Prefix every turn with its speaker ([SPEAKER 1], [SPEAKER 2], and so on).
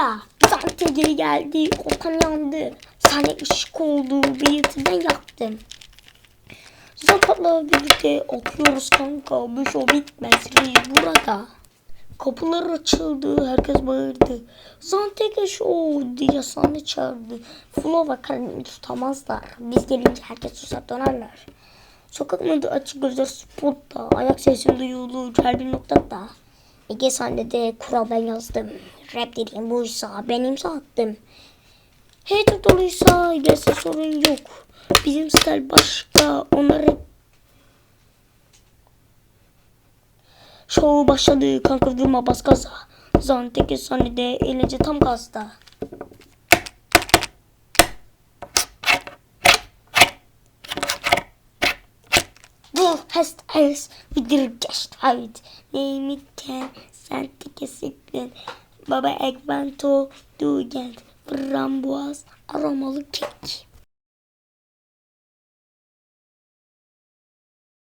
[SPEAKER 1] burada. Dante geri geldi. Ortam yandı. Sahne ışık oldu. Bir ben yaktım. Zapatla birlikte okuyoruz kanka. Bu show bitmez. Burada. Kapılar açıldı. Herkes bağırdı. Zantega Show diye sahne çağırdı. Flow ve kalbini tutamazlar. Biz gelince herkes susar dönerler. Sokak modu açık gözler spotta. Ayak sesim duyulur her bir noktada. Ege sahnede kural ben yazdım. Rap dediğim buysa ben imza attım. Hater doluysa gelse sorun yok. Bizim style başka. Onları Show başladı kanka durma bas gaza. Zanteke sahnede eğlence tam gazda. Bu hast es wieder gestalt. Nemiten Zanteke siklen. Baba Ekvento du geld. Framboaz aromalı kek.